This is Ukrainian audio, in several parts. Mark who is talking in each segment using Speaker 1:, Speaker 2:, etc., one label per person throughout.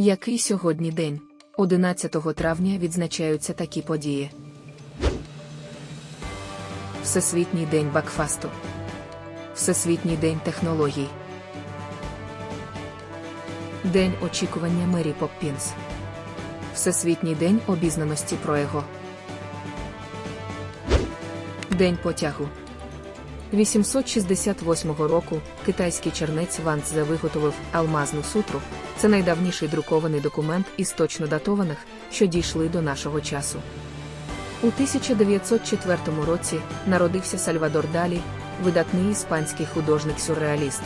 Speaker 1: Який сьогодні день? 11 травня відзначаються такі події. Всесвітній день Бакфасту. Всесвітній день технологій. День очікування Мері Поппінс. Всесвітній день обізнаності про його. День потягу. 868 року китайський чернець Ван Цзе виготовив алмазну сутру. Це найдавніший друкований документ із точно датованих, що дійшли до нашого часу. У 1904 році народився Сальвадор Далі, видатний іспанський художник-сюрреаліст.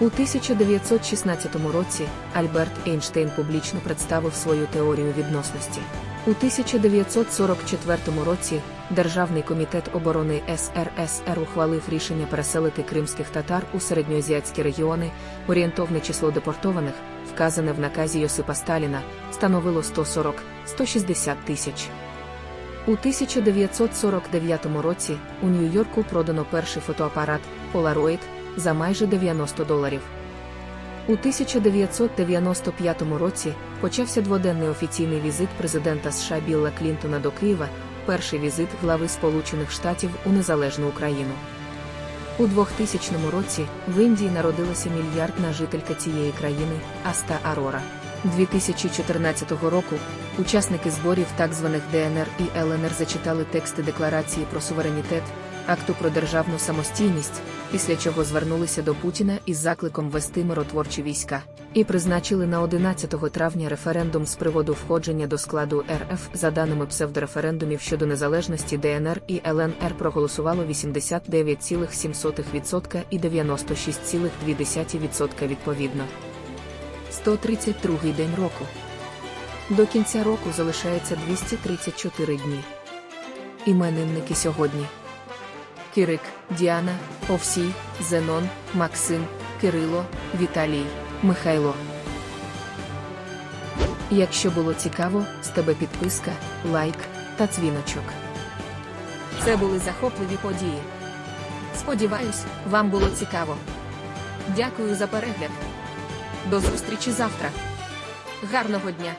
Speaker 1: У 1916 році Альберт Ейнштейн публічно представив свою теорію відносності. У 1944 році Державний комітет оборони СРСР ухвалив рішення переселити кримських татар у середньоазіатські регіони. Орієнтовне число депортованих, вказане в наказі Йосипа Сталіна, становило 140-160 тисяч. У 1949 році у Нью-Йорку продано перший фотоапарат Polaroid за майже 90 доларів. У 1995 році почався дводенний офіційний візит президента США Білла Клінтона до Києва, перший візит глави Сполучених Штатів у незалежну Україну. У 2000 році в Індії народилася мільярдна жителька цієї країни Аста Арора. 2014 року учасники зборів так званих ДНР і ЛНР зачитали тексти декларації про суверенітет, акту про державну самостійність, після чого звернулися до Путіна із закликом вести миротворчі війська, і призначили на 11 травня референдум з приводу входження до складу РФ. За даними псевдореферендумів щодо незалежності ДНР і ЛНР проголосувало 89,7% і 96,2% відповідно. 132 день року. До кінця року залишається 234 дні. Іменинники сьогодні. Кирик, Діана, Овсій, Зенон, Максим, Кирило, Віталій, Михайло. Якщо було цікаво, з тебе підписка, лайк та дзвіночок. Це були захопливі події. Сподіваюсь, вам було цікаво. Дякую за перегляд. До зустрічі завтра. Гарного дня!